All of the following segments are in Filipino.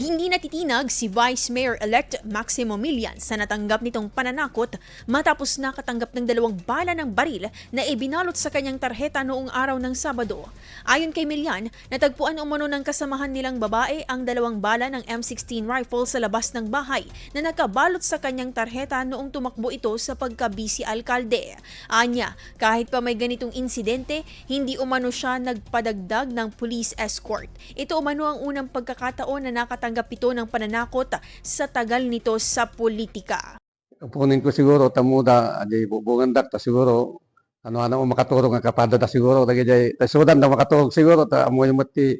Hindi natitinag si Vice Mayor-elect Maximo Milian sa natanggap nitong pananakot matapos nakatanggap ng dalawang bala ng baril na ibinalot sa kanyang tarheta noong araw ng Sabado. Ayon kay Milian, natagpuan umano ng kasamahan nilang babae ang dalawang bala ng M16 rifle sa labas ng bahay na nakabalot sa kanyang tarheta noong tumakbo ito sa pagkabisi alkalde. Anya, kahit pa may ganitong insidente, hindi umano siya nagpadagdag ng police escort. Ito umano ang unang pagkakataon na nakatanggap ito ng pananakot sa tagal nito sa politika. Upunin ko siguro, tamuda, di bubungan dak, ta siguro, ano-ano mo makaturong ang kapada da siguro, lagi jay, ta sudan na makaturong siguro, ta amo yung mati,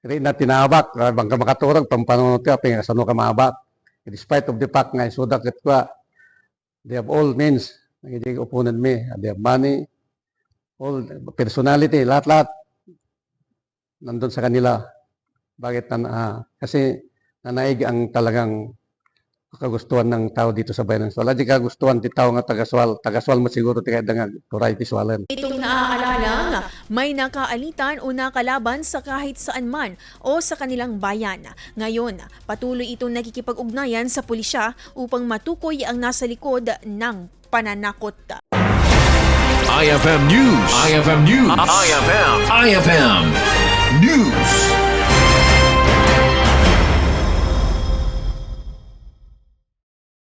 rin na tinabak, ah, bangka makaturong, pampanunod ka, pinga sano ka maabak. Despite of the fact nga, sudak kat kwa, they have all means, jay upunan me, they have money, all personality, lahat-lahat, nandun sa kanila. Bakit na, ah, kasi nanaig ang talagang kagustuhan ng tao dito sa bayan ng Swal. Di kagustuhan ti tao nga taga-Swal. Taga-Swal mo siguro ti kahit nga turay ti Swalan. Itong naaalalang may nakaalitan o nakalaban sa kahit saan man o sa kanilang bayan. Ngayon, patuloy itong nakikipag-ugnayan sa pulisya upang matukoy ang nasa likod ng pananakot. IFM News. IFM News. IFM. IFM News.